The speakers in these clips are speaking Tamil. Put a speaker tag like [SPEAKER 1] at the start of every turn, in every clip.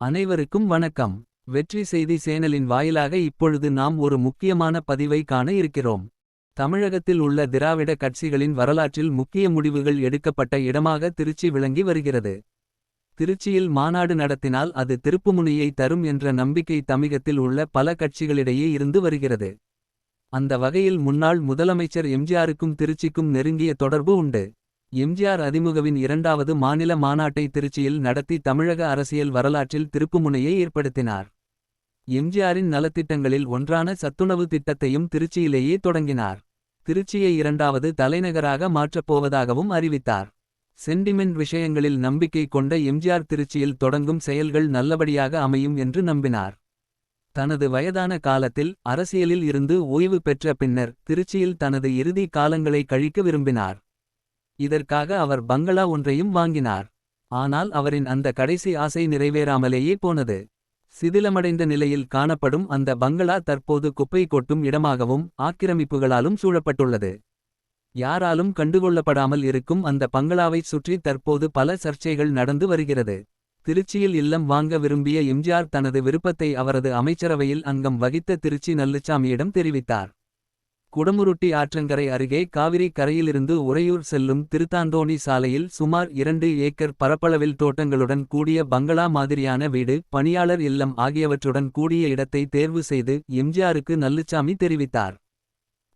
[SPEAKER 1] அனைவருக்கும் வணக்கம். வெற்றி செய்தி சேனலின் வாயிலாக இப்பொழுது நாம் ஒரு முக்கியமான பதிவை காண இருக்கிறோம். தமிழகத்தில் உள்ள திராவிட கட்சிகளின் வரலாற்றில் முக்கிய முடிவுகள் எடுக்கப்பட்ட இடமாக திருச்சி விளங்கி வருகிறது. திருச்சியில் மாநாடு நடத்தினால் அது திருப்புமுனையை தரும் என்ற நம்பிக்கை தமிழகத்தில் உள்ள பல கட்சிகளிடையே இருந்து வருகிறது. அந்த வகையில் முன்னாள் முதலமைச்சர் எம்ஜிஆருக்கும் திருச்சிக்கும் நெருங்கிய தொடர்பு உண்டு. எம்ஜிஆர் அறிமுகவின் இரண்டாவது மாநில மாநாட்டை திருச்சியில் நடத்தி தமிழக அரசியல் வரலாற்றில் திருப்புமுனையை ஏற்படுத்தினார். எம்ஜிஆரின் நலத்திட்டங்களில் ஒன்றான சத்துணவு திட்டத்தையும் திருச்சியிலேயே தொடங்கினார். திருச்சியை இரண்டாவது தலைநகராக மாற்றப் போவதாகவும் அறிவித்தார். சென்டிமெண்ட் விஷயங்களில் நம்பிக்கை கொண்ட எம்ஜிஆர் திருச்சியில் தொடங்கும் செயல்கள் நல்லபடியாக அமையும் என்று நம்பினார். தனது வயதான காலத்தில் அரசியலில் இருந்து ஓய்வு பெற்ற பின்னர் திருச்சியில் தனது இறுதி காலங்களை கழிக்க விரும்பினார். இதற்காக அவர் பங்களா ஒன்றையும் வாங்கினார். ஆனால் அவரின் அந்த கடைசி ஆசை நிறைவேறாமலேயே போனது. சிதிலமடைந்த நிலையில் காணப்படும் அந்த பங்களா தற்போது குப்பை கொட்டும் இடமாகவும் ஆக்கிரமிப்புகளாலும் சூழப்பட்டுள்ளது. யாராலும் கண்டுகொள்ளப்படாமல் இருக்கும் அந்த பங்களாவைச் சுற்றி தற்போது பல சர்ச்சைகள் நடந்து வருகிறது. திருச்சியில் இல்லம் வாங்க விரும்பிய எம்ஜிஆர் தனது விருப்பத்தை அவரது அமைச்சரவையில் அங்கம் வகித்த திருச்சி நல்லுச்சாமியிடம் தெரிவித்தார். குடமுருட்டி ஆற்றங்கரை அருகே காவிரி கரையிலிருந்து உறையூர் செல்லும் திருத்தாந்தோணி சாலையில் சுமார் இரண்டு ஏக்கர் பரப்பளவில் தோட்டங்களுடன் கூடிய பங்களா மாதிரியான வீடு பணியாளர் இல்லம் ஆகியவற்றுடன் கூடிய இடத்தை தேர்வு செய்து எம்ஜிஆருக்கு நல்லுச்சாமி தெரிவித்தார்.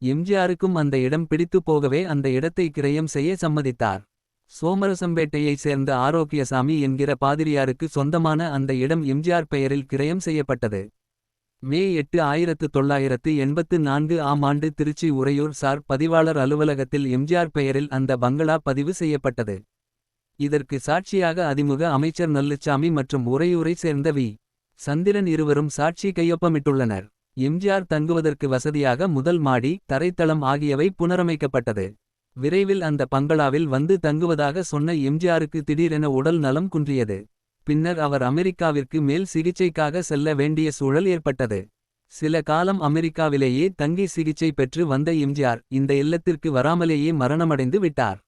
[SPEAKER 1] எம்ஜிஆருக்கும் அந்த இடம் பிடித்து போகவே அந்த இடத்தை கிரயம் செய்ய சம்மதித்தார். சோமரசம்பேட்டையைச் சேர்ந்த ஆரோக்கியசாமி என்கிற பாதிரியாருக்கு சொந்தமான அந்த இடம் எம்ஜிஆர் பெயரில் கிரயம் செய்யப்பட்டது. மே எட்டு ஆயிரத்து தொள்ளாயிரத்து எண்பத்து நான்கு ஆம் ஆண்டு திருச்சி உறையூர் சார் பதிவாளர் அலுவலகத்தில் எம்ஜிஆர் பெயரில் அந்த பங்களா பதிவு செய்யப்பட்டது. இதற்கு சாட்சியாக அதிமுக அமைச்சர் நல்லுச்சாமி மற்றும் உறையூரை சேர்ந்த வி. சந்திரன் இருவரும் சாட்சி கையொப்பமிட்டுள்ளனர். எம்ஜிஆர் தங்குவதற்கு வசதியாக முதல் மாடி தரைத்தளம் ஆகியவை புனரமைக்கப்பட்டது. விரைவில் அந்த பங்களாவில் வந்து தங்குவதாக சொன்ன எம்ஜிஆருக்கு திடீரென உடல் நலம் குன்றியது. பின்னர் அவர் அமெரிக்காவிற்கு மேல் சிகிச்சைக்காக செல்ல வேண்டிய சூழல் ஏற்பட்டது. சில காலம் அமெரிக்காவிலேயே தங்கி சிகிச்சை பெற்று வந்த எம்ஜிஆர் இந்த இல்லத்திற்கு வராமலேயே மரணமடைந்து விட்டார்.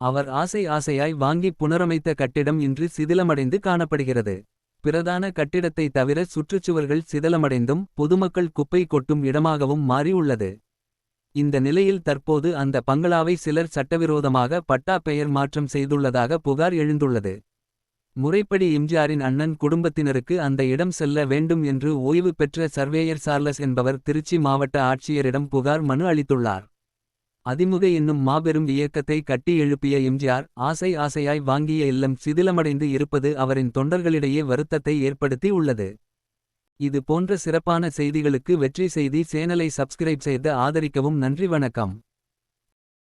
[SPEAKER 1] அவர் ஆசை ஆசையாய் வாங்கி புனரமைத்த கட்டிடம் இன்று சிதிலமடைந்து காணப்படுகிறது. பிரதான கட்டிடத்தை தவிர சுற்றுச்சுவர்கள் சிதலமடைந்தும் பொதுமக்கள் குப்பை கொட்டும் இடமாகவும் மாறி உள்ளது இந்த நிலையில் தற்போது அந்த பங்களாவை சிலர் சட்டவிரோதமாக பட்டா பெயர் மாற்றம் செய்துள்ளதாக புகார் எழுந்துள்ளது. முறைப்படி எம்ஜிஆரின் அண்ணன் குடும்பத்தினருக்கு அந்த இடம் செல்ல வேண்டும் என்று ஓய்வு பெற்ற சர்வேயர் சார்லஸ் என்பவர் திருச்சி மாவட்ட ஆட்சியரிடம் புகார் மனு அளித்துள்ளார். அதிமுக என்னும் மாபெரும் இயக்கத்தை கட்டி எழுப்பிய எம்ஜிஆர் ஆசை ஆசையாய் வாங்கிய இல்லம் சிதிலமடைந்து இருப்பது அவரின் தொண்டர்களிடையே வருத்தத்தை ஏற்படுத்தி உள்ளது. இது போன்ற சிறப்பான செய்திகளுக்கு வெற்றி செய்தி சேனலை சப்ஸ்கிரைப் செய்து ஆதரிக்கவும் நன்றி வணக்கம்.